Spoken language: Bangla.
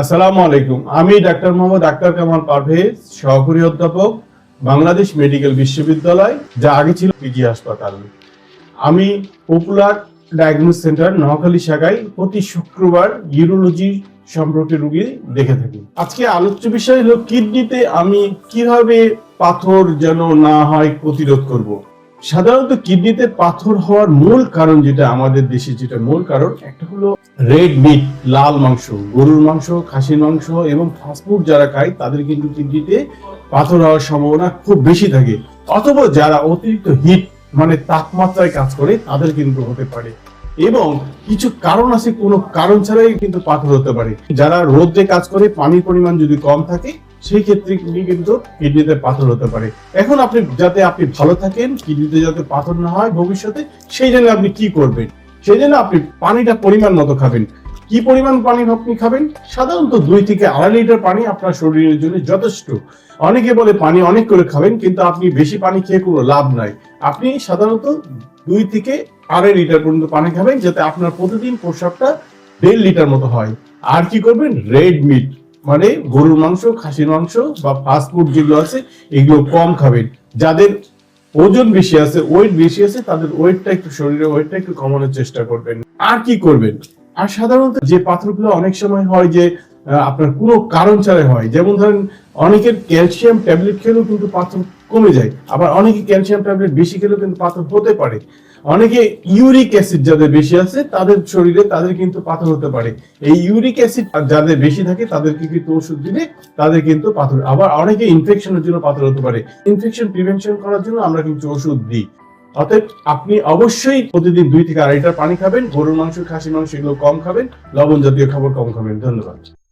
আসসালামু আলাইকুম। আমি ডাক্তার মোহাম্মদ আক্তার কামাল পারভেজ, সহকারী অধ্যাপক, বাংলাদেশ মেডিকেল বিশ্ববিদ্যালয়, যা আগে ছিল পিজি হাসপাতাল। আমি পপুলার ডায়াগনোস সেন্টার নোয়াখালী শাখায় প্রতি শুক্রবার ইউরোলজি সম্পর্কে রুগী দেখে থাকি। আজকে আলোচ্য বিষয় হলো, কিডনিতে আমি কীভাবে পাথর যেন না হয় প্রতিরোধ করব। সাধারণত কিডনিতে পাথর হওয়ার মূল কারণ যেটা আমাদের দেশে যেটা মূল কারণ, একটা হলো রেড মিট লাল মাংস, গরুর মাংস, খাসির মাংস এবং ফাস্টফুড যারা খায়, তাদের কিন্তু কিডনিতে পাথর হওয়ার সম্ভাবনা খুব বেশি থাকে। অথবা যারা অতিরিক্ত হিট মানে তাপমাত্রায় কাজ করে, তাদের কিন্তু হতে পারে। এবং কিছু কারণ আছে, কোনো কারণ ছাড়াই কিন্তু পাথর হতে পারে। যারা রোদে কাজ করে, পানির পরিমাণ যদি কম থাকে সেই ক্ষেত্রে কিন্তু কিডনিতে পাথর হতে পারে। এখন আপনি যাতে আপনি ভালো থাকেন, কিডনিতে যাতে পাথর না হয় ভবিষ্যতে, সেই জন্য আপনি কি করবেন? সেই জন্য আপনি পানিটা পরিমাণ মতো খাবেন। কি পরিমাণ পানি আপনি খাবেন? সাধারণত দুই থেকে আড়াই লিটার পানি আপনার শরীরের জন্য যথেষ্ট। অনেকে বলে পানি অনেক করে খাবেন, কিন্তু আপনি বেশি পানি খেয়ে কোনো লাভ নাই। আপনি সাধারণত দুই থেকে আড়াই লিটার পর্যন্ত পানি খাবেন, যাতে আপনার প্রতিদিন প্রস্রাবটা দেড় লিটার মতো হয়। আর কি করবেন? রেড মিট মানে গরুর মাংস, খাসির মাংস বা ফাস্ট ফুড যেগুলো আছে, এগুলো কম খাবেন যাদের ওজন বেশি আছে ওয়েট বেশি আছে, তাদের ওয়েটটা একটু শরীরের ওয়েটটা একটু কমানোর চেষ্টা করবেন। আর কি করবেন? আর সাধারণত যে পাথরগুলো অনেক সময় হয় যে আপনার কোনো কারণ ছাড়াই হয়। যেমন ধরেন, অনেকের ক্যালসিয়াম ট্যাবলেট খেলেও কিন্তু পাথর কমে যায়। আবার অনেকে ক্যালসিয়াম ট্যাবলেট বেশি খেলেও কিন্তু পাথর হতে পারে। অনেকে ইউরিক অ্যাসিড যাদের বেশি আছে, তাদের শরীরে তাদের কিন্তু পাথর হতে পারে। এই ইউরিক অ্যাসিড যাদের বেশি থাকে, তাদেরকে কিন্তু ওষুধ দিলে তাদের কিন্তু পাথর, আবার অনেকে ইনফেকশনের জন্য পাথর হতে পারে। ইনফেকশন প্রিভেনশন করার জন্য আমরা কিন্তু ওষুধ দিই। অতএব আপনি অবশ্যই প্রতিদিন দুই থেকে আড়াই লিটার পানি খাবেন। গরুর মাংস খাসি মাংস এগুলো কম খাবেন। লবণ জাতীয় খাবার কম খাবেন। ধন্যবাদ।